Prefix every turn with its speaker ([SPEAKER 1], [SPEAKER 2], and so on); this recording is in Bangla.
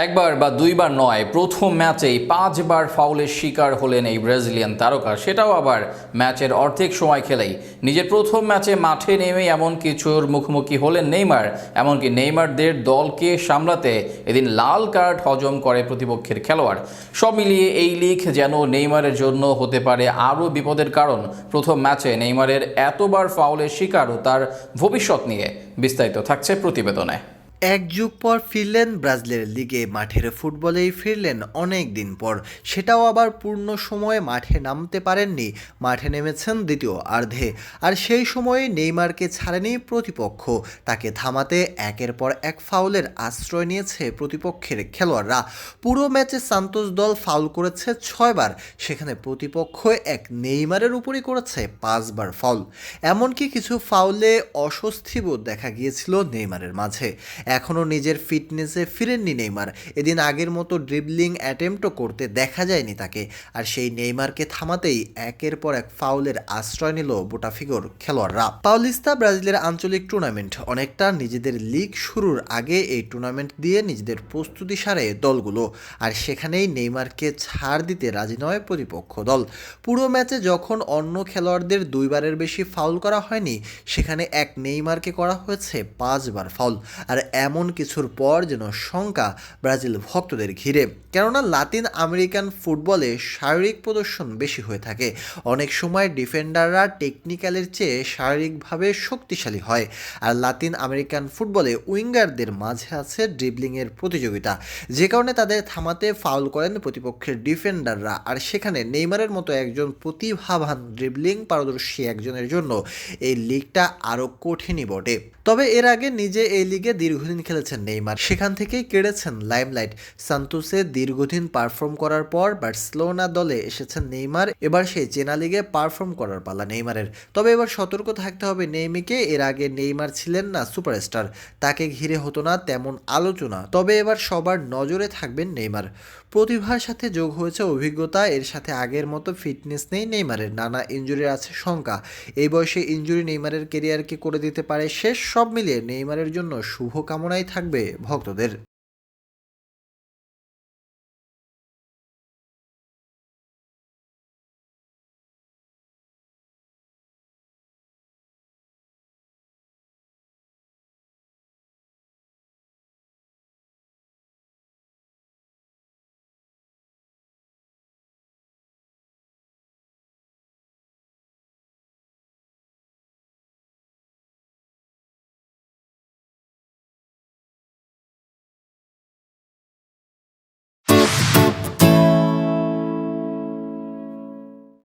[SPEAKER 1] একবার বা দুইবার নয়, প্রথম ম্যাচেই পাঁচবার ফাউলের শিকার হলেন এই ব্রাজিলিয়ান তারকা। সেটাও আবার ম্যাচের অর্ধেক সময় খেলেই। নিজের প্রথম ম্যাচে মাঠে নেমে এমন কিছুর মুখোমুখি হলেন নেইমার, এমনকি নেইমারদের দলকে সামলাতে এদিন লাল কার্ড হজম করে প্রতিপক্ষের খেলোয়াড়। সব মিলিয়ে এই লিগ যেন নেইমারের জন্য হতে পারে আরও বিপদের কারণ। প্রথম ম্যাচে নেইমারের এতবার ফাউলের শিকার ও তার ভবিষ্যৎ নিয়ে বিস্তারিত থাকছে প্রতিবেদনে।
[SPEAKER 2] এক যুগ পর ফিরলেন ব্রাজিলের লিগে, মাঠের ফুটবলেই ফিরলেন অনেক দিন পর। সেটাও আবার পূর্ণ সময়ে মাঠে নামতে পারেননি, মাঠে নেমেছেন দ্বিতীয় আর্ধে আর সেই সময়ে নেইমারকে ছাড়েনি প্রতিপক্ষ। তাকে থামাতে একের পর এক ফাউলের আশ্রয় নিয়েছে প্রতিপক্ষের খেলোয়াড়রা। পুরো ম্যাচে সান্তোস দল ফাউল করেছে ছয়বার, সেখানে প্রতিপক্ষ এক নেইমারের উপরই করেছে পাঁচবার ফাউল। এমনকি কিছু ফাউলে অস্বস্তি বোধ দেখা গিয়েছিল নেইমারের মাঝে। এখনও নিজের ফিটনেসে ফিরেননি নেইমার। এদিন আগের মতো ড্রিবলিং অ্যাটেম্পটও করতে দেখা যায়নি তাকে। আর সেই নেইমারকে থামাতেই একের পর এক ফাউলের আশ্রয় নিল বোটাফিগোর খেলোয়াড়রা। পাউলিস্তা ব্রাজিলের আঞ্চলিক টুর্নামেন্ট অনেকটা নিজেদের লিগ শুরুর আগে এই টুর্নামেন্ট দিয়ে নিজেদের প্রস্তুতি সারে দলগুলো। আর সেখানেই নেইমারকে ছাড় দিতে রাজি নয় প্রতিপক্ষ দল। পুরো ম্যাচে যখন অন্য খেলোয়াড়দের দুইবারের বেশি ফাউল করা হয়নি, সেখানে এক নেইমারকে করা হয়েছে পাঁচবার ফাউল আর এমন কিছুর পর যেন শঙ্কা ব্রাজিল ভক্তদের ঘিরে। কেননা লাতিন আমেরিকান ফুটবলে শারীরিক প্রদর্শন বেশি হয়ে থাকে। অনেক সময় ডিফেন্ডাররা টেকনিক্যালের চেয়ে শারীরিকভাবে শক্তিশালী হয়। আর লাতিন আমেরিকান ফুটবলে উইঙ্গারদের মাঝে আছে ড্রিবলিংয়ের প্রতিযোগিতা। যে কারণে তাদের থামাতে ফাউল করেন প্রতিপক্ষের ডিফেন্ডাররা। আর সেখানে নেইমারের মতো একজন প্রতিভাবান ড্রিবলিং পারদর্শী একজনের জন্য এই লিগটা আরও কঠিনই বটে। তবে এর আগে নিজে এই লিগে দীর্ঘদিন খেলেছেন নেইমার। সেখান থেকেই কেড়েছেন লাইমলাইট। সান্তোসে দীর্ঘদিন পারফর্ম করার পর বার্সেলোনা দলে এসেছেন নেইমার। এবার সেই চেনা লিগে পারফর্ম করার পালা নেইমারের। তবে এবার সতর্ক থাকতে হবে নেইমিকে। এর আগে নেইমার ছিলেন না সুপারস্টার। তাকে ঘিরে হতো না তেমন আলোচনা। তবে এবার সবার নজরে থাকবেন নেইমার। প্রতিভার সাথে যোগ হয়েছে অভিজ্ঞতা। এর সাথে আগের মতো ফিটনেস নেই নেইমারের। নানা ইঞ্জুরির আছে শঙ্কা। এই বয়সে ইঞ্জুরি নেইমারের কেরিয়ারকে করে দিতে পারে শেষ। সব মিলিয়ে নেইমারের জন্য শুভকামনাই থাকবে ভক্তদের।